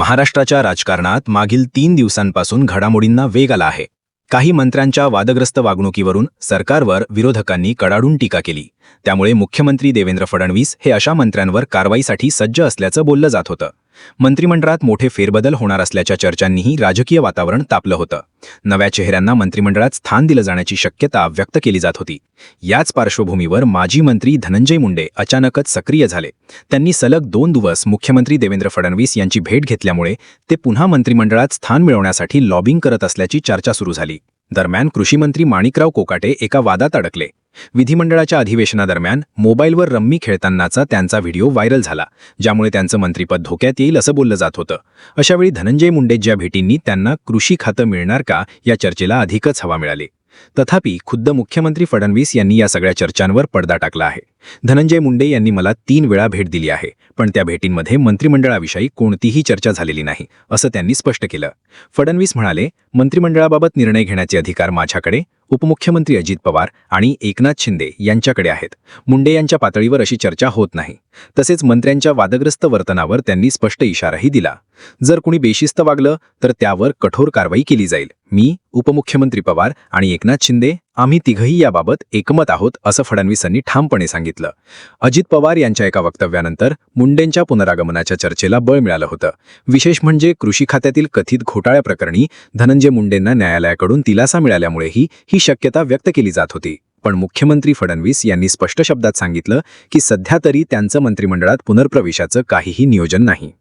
महाराष्ट्राच्या राजकारणात मागील तीन दिवसांपासून घडामोडींना वेग आला आहे. काही मंत्र्यांच्या वादग्रस्त वागणुकीवरून सरकारवर विरोधकांनी कडाडून टीका केली. त्यामुळे मुख्यमंत्री देवेंद्र फडणवीस हे अशा मंत्र्यांवर कारवाईसाठी सज्ज असल्याचं बोललं जात होतं. मंत्रिमंडळात मोठे फेरबदल होणार असल्याच्या चर्चांनीही राजकीय वातावरण तापलं होतं. नव्या चेहऱ्यांना मंत्रिमंडळात स्थान दिलं जाण्याची शक्यता व्यक्त केली जात होती. याच पार्श्वभूमीवर माजी मंत्री धनंजय मुंडे अचानकच सक्रिय झाले. त्यांनी सलग दोन दिवस मुख्यमंत्री देवेंद्र फडणवीस यांची भेट घेतल्यामुळे ते पुन्हा मंत्रिमंडळात स्थान मिळवण्यासाठी लॉबिंग करत असल्याची चर्चा सुरू झाली. दरम्यान कृषीमंत्री माणिकराव कोकाटे एका वादात अडकले. विधिमंडळाच्या अधिवेशनादरम्यान मोबाईलवर रम्मी खेळतानाचा त्यांचा व्हिडिओ व्हायरल झाला ज्यामुळे त्यांचं मंत्रिपद धोक्यात येईल असं बोललं जात होतं. अशावेळी धनंजय मुंडे ज्या भेटींनी त्यांना कृषी खातं मिळणार का या चर्चेला अधिकच हवा मिळाली. तथापि खुद्द मुख्यमंत्री फडणवीस यांनी या सगळ्या चर्चांवर पडदा टाकला आहे. धनंजय मुंडे यांनी मला तीन वेळा भेट दिली आहे पण त्या भेटींमध्ये मंत्रिमंडळाविषयी कोणतीही चर्चा झालेली नाही असं त्यांनी स्पष्ट केलं. फडणवीस म्हणाले मंत्रिमंडळाबाबत निर्णय घेण्याचे अधिकार माझ्याकडे उपमुख्यमंत्री अजित पवार आणि एकनाथ शिंदे यांच्याकडे आहेत. मुंडे यांच्या पातळीवर अशी चर्चा होत नाही. तसेच मंत्र्यांच्या वादग्रस्त वर्तनावर त्यांनी स्पष्ट इशाराही दिला. जर कुणी बेशिस्त वागलं तर त्यावर कठोर कारवाई केली जाईल. मी उपमुख्यमंत्री पवार आणि एकनाथ शिंदे आम्ही तिघही याबाबत एकमत आहोत असं फडणवीसांनी ठामपणे सांगितलं. अजित पवार यांच्या एका वक्तव्यानंतर मुंडेंच्या पुनरागमनाच्या चर्चेला बळ मिळालं होतं. विशेष म्हणजे कृषी खात्यातील कथित घोटाळ्याप्रकरणी धनंजय मुंडेंना न्यायालयाकडून दिलासा मिळाल्यामुळेही ही शक्यता व्यक्त केली जात होती. पण मुख्यमंत्री फडणवीस यांनी स्पष्ट शब्दात सांगितलं की सध्या तरी त्यांचं मंत्रिमंडळात पुनर्प्रवेशाचं काहीही नियोजन नाही.